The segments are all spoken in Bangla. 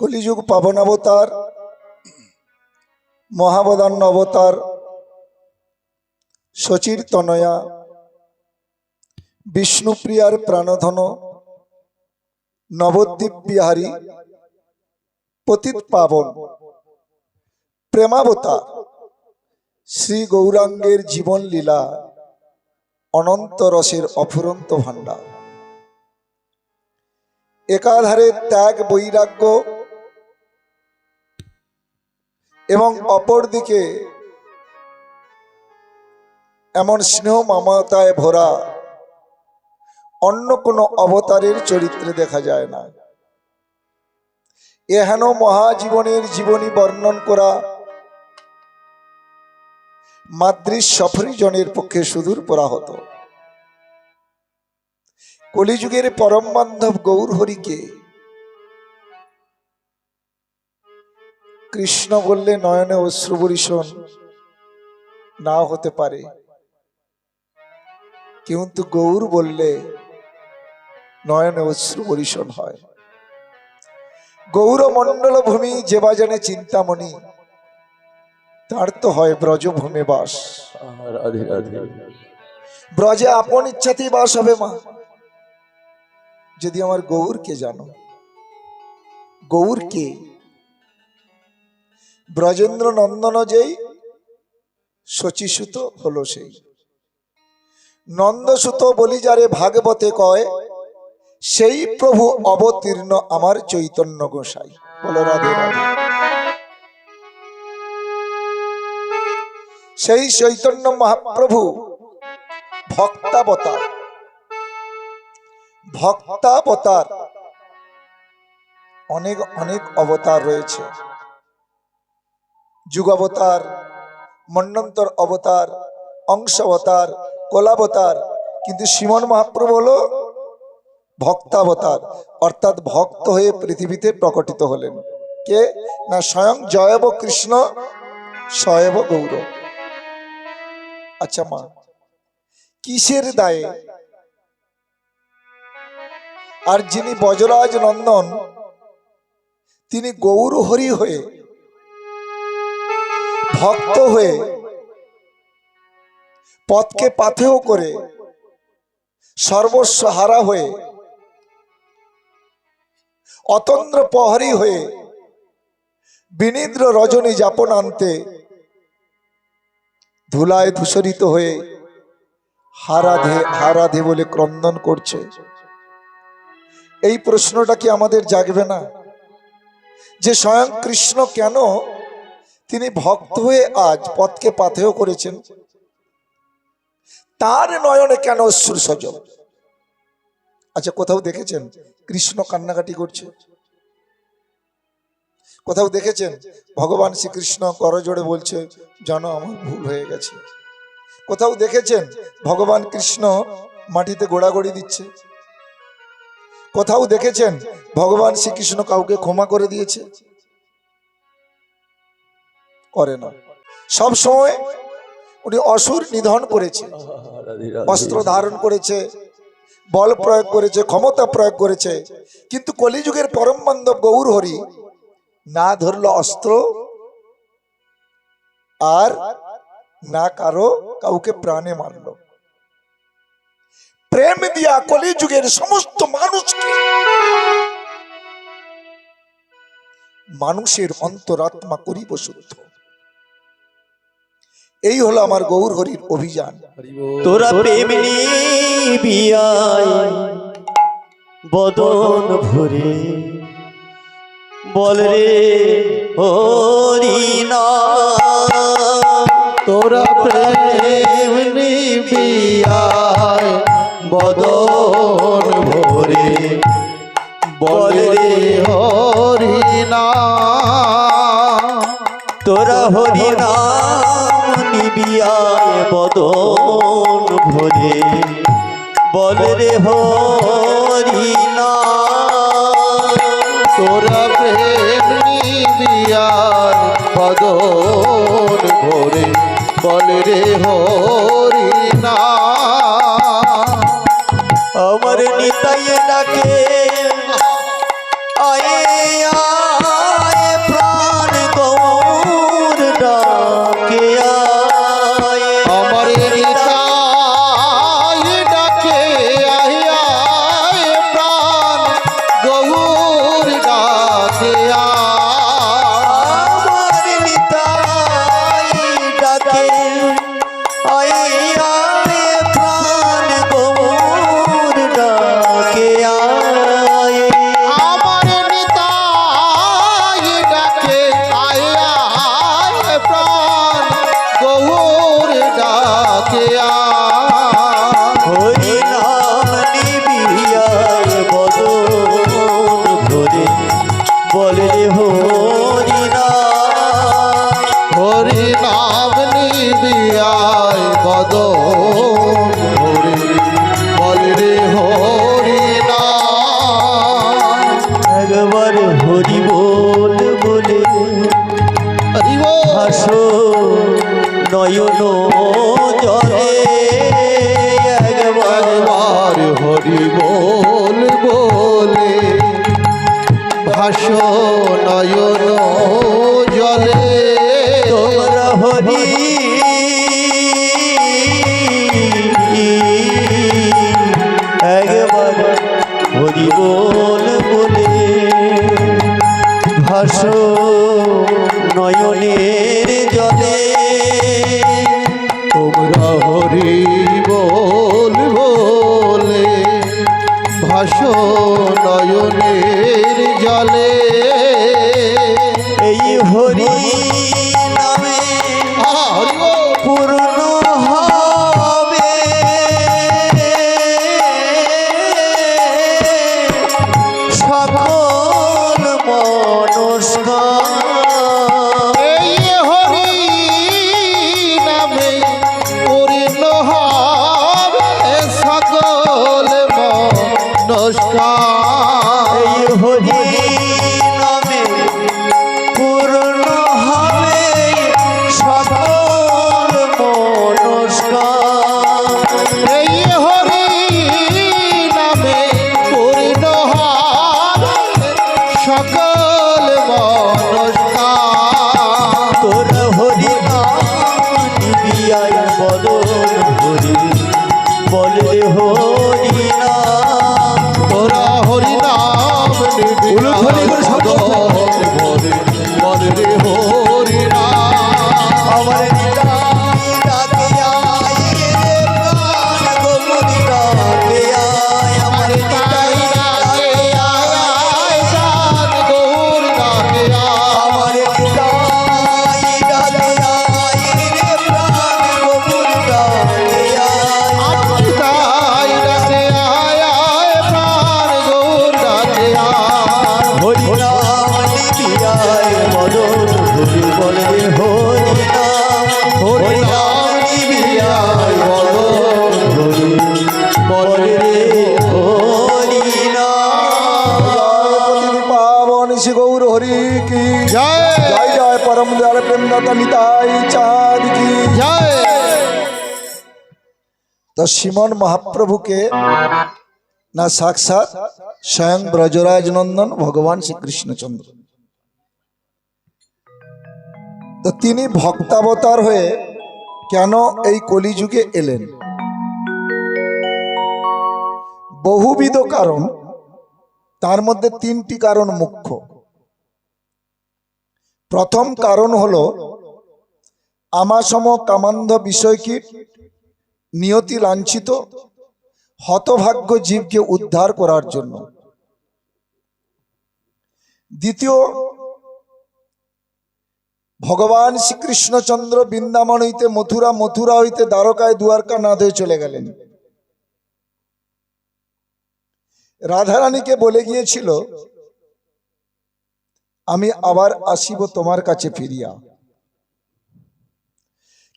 কলিযুগ পাবন অবতার মহাবদান্য অবতার শচীর তনয়া, বিষ্ণুপ্রিয়ার প্রাণধন নবদ্বীপ বিহারী পতিত পাবন। প্রেমাবতার, শ্রী গৌরাঙ্গের জীবন লীলা, অনন্ত রসের অফুরন্ত ভাণ্ডার। একাধারে ত্যাগ, বৈরাগ্য এবং অপরদিকে এমন স্নেহ মমতায় ভরা অন্য কোনো অবতারের চরিত্রে দেখা যায় না। এহেন মহাজীবনের জীবনী বর্ণন করা মাদ্রিস সফরিজনের পক্ষে সুদূর পরা হতো কলিযুগের পরম বান্ধব গৌর হরিকে কৃষ্ণ বললে নয়নে অশ্রুবরিশন নাও হতে পারে। কিন্তু গৌর বললে নয়নে অশ্রুবরিশন হয়। গৌর মণ্ডল ভূমি যে বাজানে চিন্তামণি তার তো হয় ব্রজভূমে বাস। ব্রজে আপন ইচ্ছাতেই বাস হবে মা। যদি আমার গৌরকে জানো গৌরকে ব্রজেন্দ্র নন্দন যেই শচীসুত হলো সেই। নন্দসুত বলি যারে ভাগবতে কয়, সেই প্রভু অবতীর্ণ আমার চৈতন্য গোসাই। বলো রাধে রাধে। সেই চৈতন্য মহাপ্রভু ভক্তাবতার ভক্তাবতার অনেক অনেক অবতার রয়েছে। যুগাবতার, মন্নন্তর অবতার অংশ অবতার কোলাবতার, কিন্তু শ্রীমন মহাপ্রভু হলো ভক্তাবতার, অর্থাৎ ভক্ত হয়ে পৃথিবীতে প্রকটিত হলেন। কে? না, স্বয়ং জয়ব কৃষ্ণ, স্বয়ব গৌর। আচ্ছা মা, কিসের দায়ে? আর যিনি বজরাজ নন্দন, তিনি গৌর হরি হয়ে ভক্ত হয়ে পথকে পাথেও করে সর্বস্ব হারা হয়ে অতন্দ্র প্রহরী হয়ে বিনিদ্র রজনী যাপন আনতে ধুলায় ধূসরিত হয়ে হারাধে হারাধে বলে ক্রন্দন করছে। এই প্রশ্নটা কি আমাদের জাগবে না? যে স্বয়ং কৃষ্ণ কেন তিনি ভক্ত হয়ে আজ পথকে পাথেয় করেছেন। তার নয়নে কেন অশ্রু সজল? আচ্ছা কোথাও দেখেছেন? কৃষ্ণ কান্নাকাটি করছে। কোথাও দেখেছেন? ভগবান শ্রীকৃষ্ণ করজোড়ে বলছে, জানো, আমার ভুল হয়ে গেছে। কোথাও দেখেছেন? ভগবান কৃষ্ণ মাটিতে গোড়াগড়ি দিচ্ছে। কোথাও দেখেছেন? ভগবান শ্রীকৃষ্ণ কাউকে ক্ষমা করে দিয়েছে। করে না। সব সময় উনি অসুর নিধন করেছে অস্ত্র ধারণ করেছে, বল প্রয়োগ করেছে, ক্ষমতা প্রয়োগ করেছে। কিন্তু কলিযুগের পরম বান্ধব গৌর হরি না ধরল অস্ত্র আর না কারও কাউকে প্রাণে মারলো। প্রেম দিয়া কলিযুগের সমস্ত মানুষকে মানুষের অন্তরাত্মা করিব শুদ্ধ। এই হলো আমার গৌর হরির অভিযান। তোরা বিয়ায় বদন ভরে বল রে হরি না। তোরা প্রেম নিবিয়ায় বদন ভরে বলে হরিনা তোরা হরিনাম নিবিয়ায় বদন ভরে। বল রে হরিনা তোরা প্রেম নিবিয়ায় বদন ভরে। বল রে হরিনা শ্রীমন মহাপ্রভুকে না সাক্ষাৎ স্বয়ং ব্রজরাজ নন্দন, ভগবান শ্রীকৃষ্ণচন্দ্র। তো তিনি ভক্তাবতার হয়ে কেন এই কলিযুগে এলেন? বহুবিধ কারণ, তার মধ্যে তিনটি কারণ মুখ্য। প্রথম কারণ হল আমাসম কামান্ধ বিষয়কীট নিয়তি লাঞ্ছিত, হতভাগ্য জীবকে উদ্ধার করার জন্য। দ্বিতীয়, ভগবান শ্রীকৃষ্ণচন্দ্র বৃন্দাবন হইতে মথুরা মথুরা হইতে দ্বারকায় দুয়ারকা না হয়ে চলে গেলেন। রাধারানীকে বলে গিয়েছিল, আমি আবার আসিব তোমার কাছে ফিরিয়া।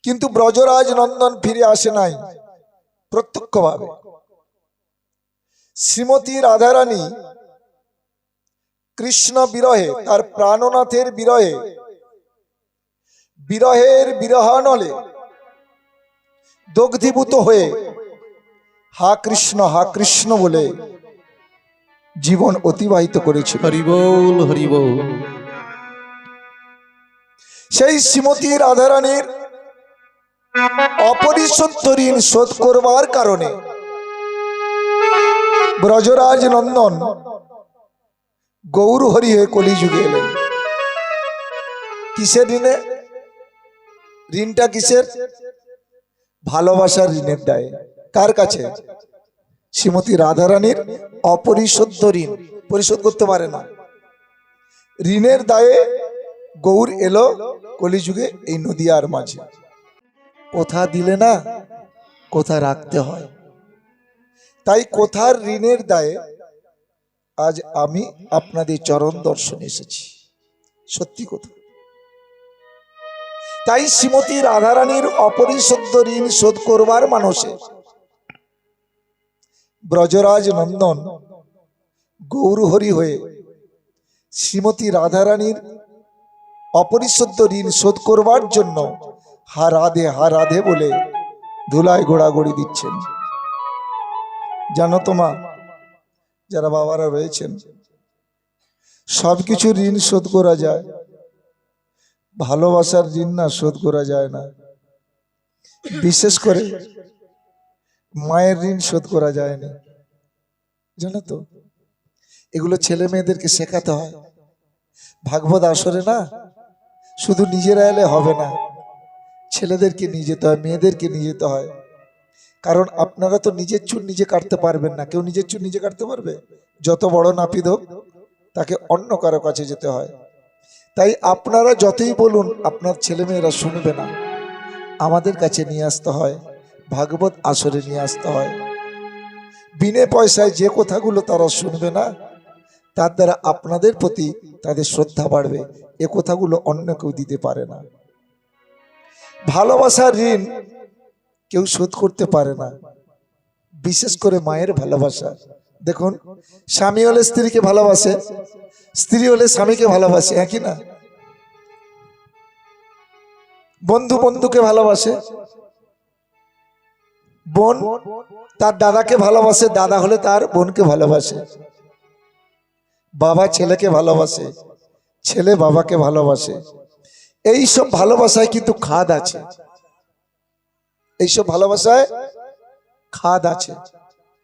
কিন্তু ব্রজরাজ নন্দন ফিরে আসে নাই প্রত্যক্ষভাবে। শ্রীমতী রাধারানী কৃষ্ণ বিরহে তার প্রাণনাথের বিরহে বিরহের বিরহানলে দগ্ধীভূত হয়ে হা কৃষ্ণ হা কৃষ্ণ বলে জীবন অতিবাহিত করেছে হরি বল হরি বল। সেই শ্রীমতী রাধারানীর অপরিশোধ ঋণ শোধ করবার কারণে। ব্রজরাজ নন্দন গৌর হরি হয়ে কলিযুগে এলেন। কিসের ঋণে? ঋণটা কিসের? ভালোবাসার ঋণের দায়ে। কার কাছে? শ্রীমতী রাধারানীর অপরিশোধ ঋণ। পরিশোধ করতে পারে না। ঋণের দায়ে গৌর এলো কলিযুগে এই নদিয়ার মাঝে। কোথা দিলে না কোথা রাখতে হয়। তাই কোথার ঋণের দায়ে আজ আমি আপনাদের চরণ দর্শন এসেছি। সত্যি কথা। তাই শ্রীমতী রাধারানীর অপরিশোধ ঋণ শোধ করবার মানুষে ব্রজরাজ নন্দন গৌরহরি হয়ে শ্রীমতী রাধারানীর অপরিশুদ্ধ ঋণ শোধ করবার জন্য হা রাধে হা রাধে বলে ধুলায় গোড়াগড়ি দিচ্ছেন। জানো তো মা, যারা বাবারা রয়েছেন সব কিছু ঋণ শোধ করা যায়, ভালোবাসার ঋণ না শোধ করা যায় না। বিশেষ করে মায়ের ঋণ শোধ করা যায় না। জানো তো, এগুলো ছেলে মেয়েদেরকে শেখাতে হয়। ভাগবত আসরে না, শুধু নিজেরা এলে হবে না। ছেলেদেরকে নিয়ে যেতে হয়, মেয়েদেরকে নিয়ে যেতে হয়। কারণ আপনারা তো নিজের চুল নিজে কাটতে পারবেন না। কেউ নিজের চুল নিজে কাটতে পারবে? যত বড় নাপিত হোক, তাকে অন্য কারও কাছে যেতে হয়। তাই আপনারা যতই বলুন, আপনার ছেলেমেয়েরা শুনবে না। আমাদের কাছে নিয়ে আসতে হয়, ভাগবত আসরে নিয়ে আসতে হয়। বিনে পয়সায় যে কথাগুলো তারা শুনবে না, তার দ্বারা আপনাদের প্রতি তাদের শ্রদ্ধা বাড়বে। এ কথাগুলো অন্য কেউ দিতে পারে না। ভালোবাসার ঋণ কেউ শোধ করতে পারে না। বিশেষ করে মায়ের ভালোবাসা। দেখুন, স্বামী হলে স্ত্রীকে ভালোবাসে, স্ত্রী হলে স্বামীকে ভালোবাসে, একই না? বন্ধু বন্ধুকে ভালোবাসে। বোন তার দাদাকে ভালোবাসে, দাদা হলে তার বোনকে ভালোবাসে। বাবা ছেলেকে ভালোবাসে, ছেলে বাবাকে ভালোবাসে। এই সব ভালোবাসায় কিন্তু খাদ আছে। এইসব ভালোবাসায় খাদ আছে।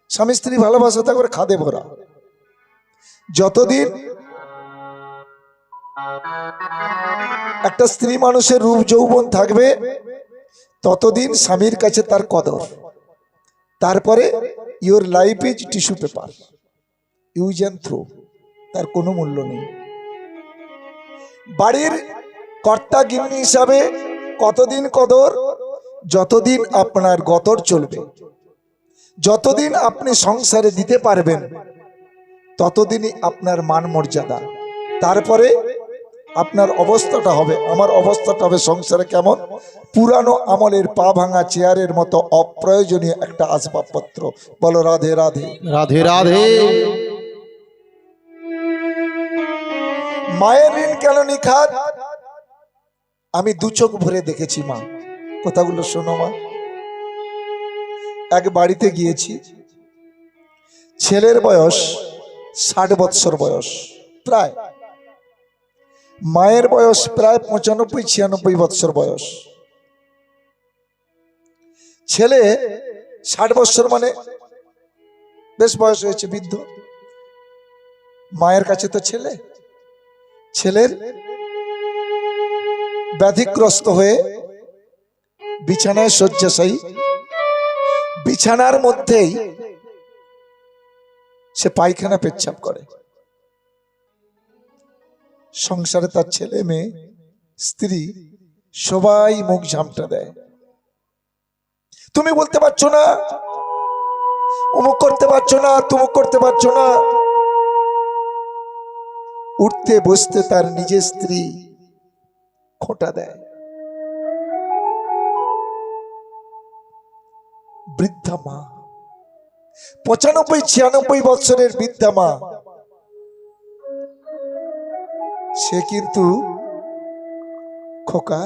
স্বামী স্ত্রী ভালোবাসা থাকবে খাদে ভরা। যতদিন একটা স্ত্রী মানুষের রূপ যৌবন থাকবে, ততদিন স্বামীর কাছে তার কদর। তারপরে your life is tissue paper. Use and throw. তার কোনো মূল্য নেই। বাড়ির কর্তা গিন্নি হিসাবে কতদিন কদর? যতদিন আপনার গতর চলবে। যতদিন আপনি সংসারে দিতে পারবেন ততদিনই আপনার মান মর্যাদা। তারপরে আপনার অবস্থাটা হবে আমার অবস্থাটা হবে সংসারে কেমন? পুরানো আমলের পা ভাঙা চেয়ারের মতো অপ্রয়োজনীয় একটা আসবাবপত্র। বলো রাধে রাধে। রাধে রাধে। মায়ের ঋণ কেন নিখাত? আমি দু চোখ ভরে দেখেছি, মা। কথাগুলো শোনো, মা। এক বাড়িতে গিয়েছি। ছেলের বয়স ষাট বৎসর বয়স, প্রায়। মায়ের বয়স প্রায় পঁচানব্বই, ছিয়ানব্বই বৎসর বয়স। ছেলে ষাট বৎসর মানে বেশ বয়স হয়েছে বৃদ্ধ। মায়ের কাছে তো ছেলে। ছেলের ব্যাধিগ্রস্ত হয়ে বিছানায় শয্যাশায়ী। বিছানার মধ্যেই সে পায়খানা পেচ্ছাপ করে। সংসারে তার ছেলে, মেয়ে, স্ত্রী, সবাই মুখ ঝামটা দেয়। তুমি বলতে পারছ না, অমুক করতে পারছ না, তুমুক করতে পারছ না। উঠতে, বসতে তার নিজের স্ত্রী খোঁটা দেয়। বৃদ্ধা মা, পঁচানব্বই, ছিয়ানব্বই বছরের বৃদ্ধা মা, সে কিন্তু খোকা,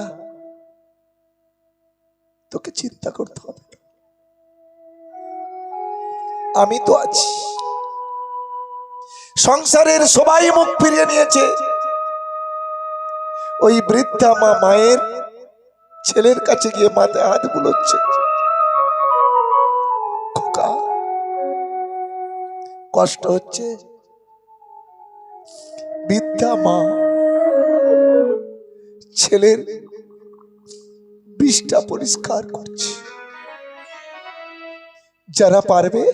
তোকে চিন্তা করতে হবে আমি তো আছি। সংসারের সবাই মুখ ফিরিয়ে নিয়েছে। ওই বৃদ্ধা মা মায়ের ছেলের কাছে গিয়ে মাথায় হাত বুলোচ্ছে। খোকা, কষ্ট হচ্ছে? বৃদ্ধা মা ছেলের বিষটা পরিষ্কার করছে। যারা পারবে,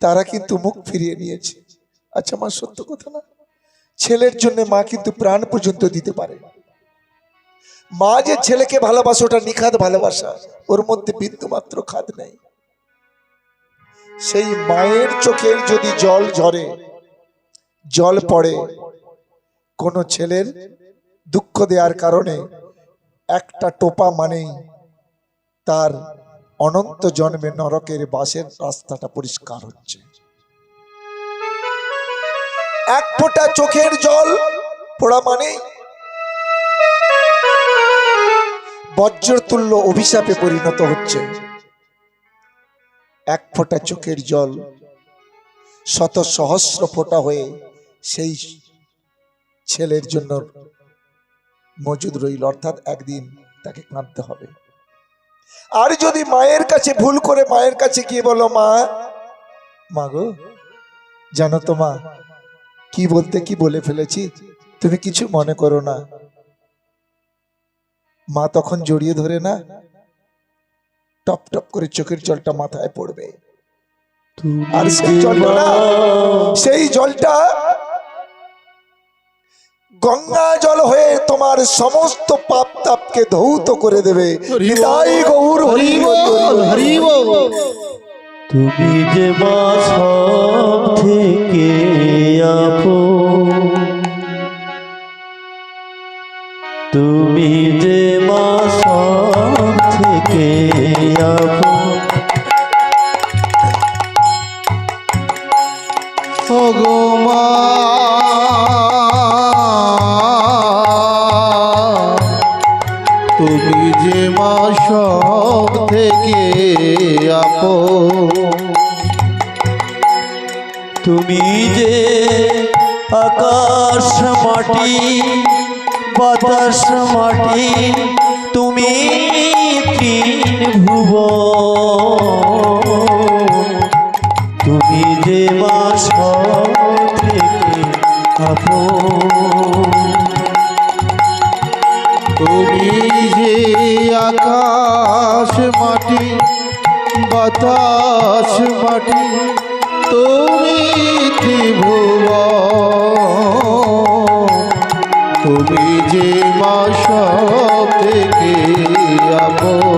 তারা কিন্তু মুখ ফিরিয়ে নিয়েছে। আচ্ছা মা, সত্য কথা না? ছেলের জন্য মা কিন্তু প্রাণ পর্যন্ত দিতে পারে। মা যে ছেলেকে ভালোবাসে, ওটা নিখাদ ভালোবাসা। ওর মধ্যে বিন্দু মাত্র খাদ নেই। সেই মায়ের চোখের যদি জল ঝরে, জল পড়ে, কোনো ছেলের দুঃখ দেওয়ার কারণে একটা টোপা মানেই তার অনন্ত জন্মে নরকের বাসের রাস্তাটা পরিষ্কার হচ্ছে। এক ফোঁটা চোখের জল পড়া মানে বজ্র তুল্য অভিশাপে পরিণত হচ্ছে। এক ফোঁটা চোখের জল শত সহস্র ফোঁটা হয়ে সেই ছেলের জন্য মজুদ রইল, অর্থাৎ একদিন তাকে কাঁদতে হবে। আর যদি মায়ের কাছে ভুল করে মায়ের কাছে গিয়ে বলো, মা মা গো, জানো তো মা কি বলতে কি বলে ফেলেছি তুমি কিছু মনে করো না। মা তখন জড়িয়ে ধরে না টপ টপ করে চোখের জলটা মাথায় পড়বে। আর সেই জলটা না সেই জলটা গঙ্গা জল হয়ে তোমার সমস্ত পাপ তাপকে ধৌত করে দেবে। নিতাই গৌর হরি হরিবল। তুমি যে সব থেকে আপো তুমি যে সব থেকে আপন। তুমি যে মা সব থেকে আপো তুমি যে আকাশ মাটি, বাতাস মাটি, তুমি ভুব তুমি যে মা সব আকাশ মাটি বাতাস মাটি তুমি ত্রিভুব তুমি যে মাস থেকে আপন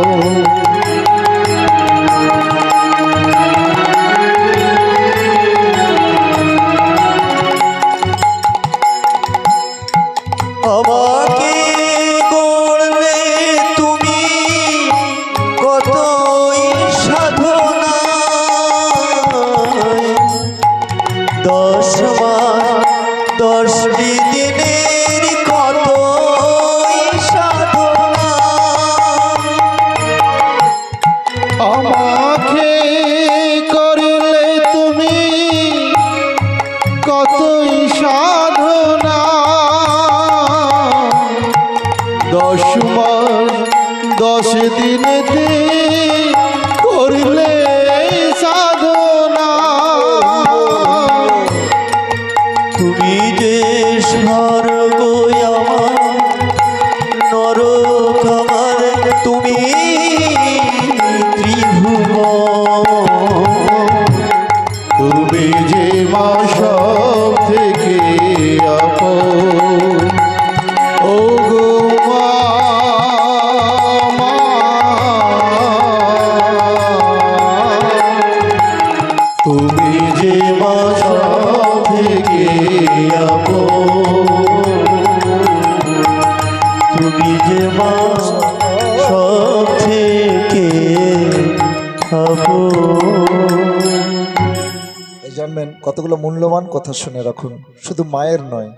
জানবেন কতগুলো মূল্যবান কথা শুনে রাখুন। শুধু মায়ের নয়,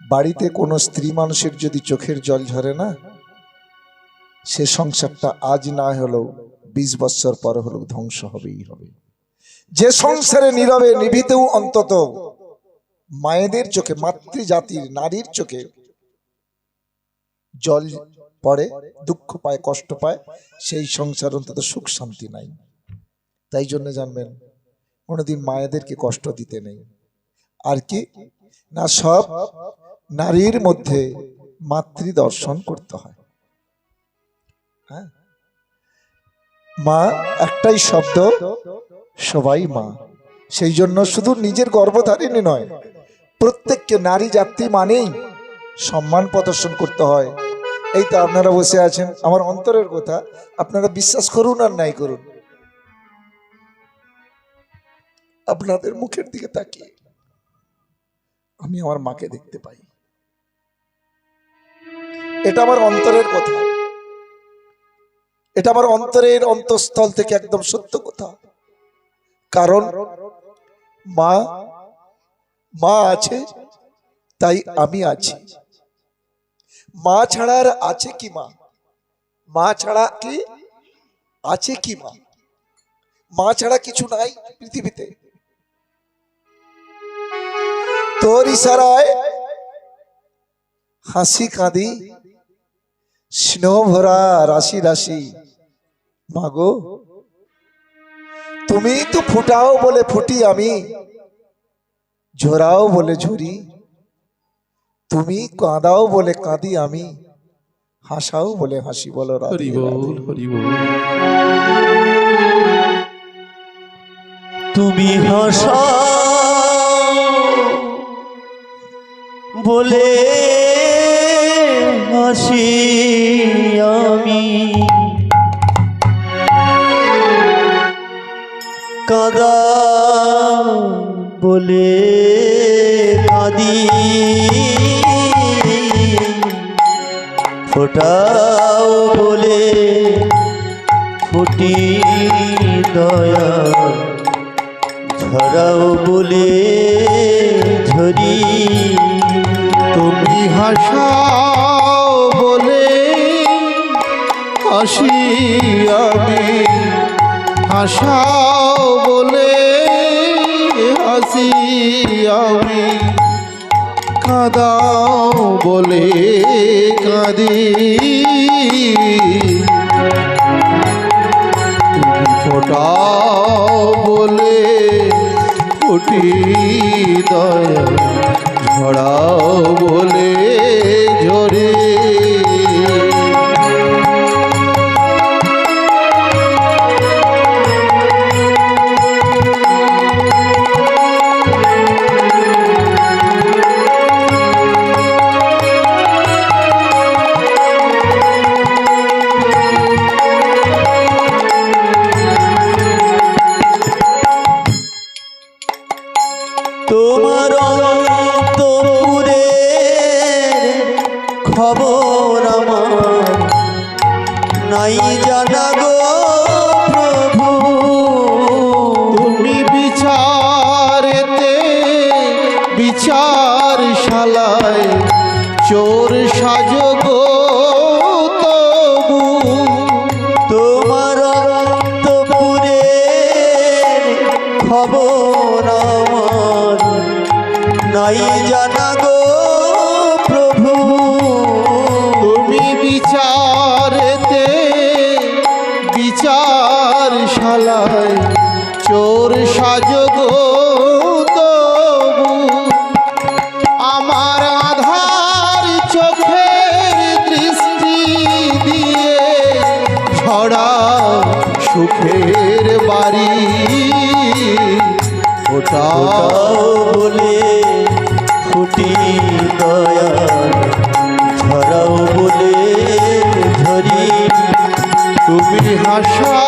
বাড়িতে কোনো স্ত্রী মানুষের যদি চোখের জল ঝরে না, সে সংসারটা আজ না হলেও বিশ বছর পর হলেও ধ্বংস হবেই হবে। যে সংসারে নীরবে নিভিতেও অন্তত মায়েদের চোখে, মাতৃজাতির নারীর চোখে জল পড়ে, দুঃখ পায়, কষ্ট পায়, সেই সংসার অন্তত সুখ শান্তি নাই। তাই জন্য জানবেন কোনোদিন মায়েদেরকে কষ্ট দিতে নেই। আর কি? না, সব নারীর মধ্যে মাতৃ দর্শন করতে হয়। হ্যাঁ? মা একটাই শব্দ, সবাই মা। সেই জন্য শুধু নিজের গর্ভধারিণী নয়, প্রত্যেককে নারী জাতি মানেই সম্মান প্রদর্শন করতে হয়। এই তো আপনারা বসে আছেন। আমার অন্তরের কথা আপনারা বিশ্বাস করুন আর নাই করুন। আপনাদের মুখের দিকে তাকিয়ে আমি আমার মাকে দেখতে পাই। এটা আমার অন্তরের কথা। এটা আমার অন্তরের অন্তঃস্থল থেকে একদম সত্য কথা। কারণ মা মা আছে, তাই আমি আছি। মা ছাড়া আর আছে কি মা? মা ছাড়া কি? আছে কি মা? মা ছাড়া কিছু নাই পৃথিবীতে। তোর ইশারায় হাসি কাঁদি। স্নেহ ভরা রাশি রাশি। মাগো তুমি তো ফুটাও বলে ফুটি আমি ঝোরাও বলে ঝরি। তুমি কাঁদাও বলে কাঁদি আমি হাসাও বলে হাসি বলো তুমি হাসা বলে হাসি আমি। কাদা বলে কাঁদি। ফোটাও বলে ফুটি দয়া। ঝরাও বলে ঝরি। তুমি হাসাও বলে হাসি আমি। হাসাও বলে হাসি আমি। কাঁদাও বলে কাঁদি। তুমি ফোটাও বলে ফুটি দয়া। ঝড়াও বলে ঝরে বলে ফুটি দয়াল ঝরাও বলে ঝরি তুমি হাসাও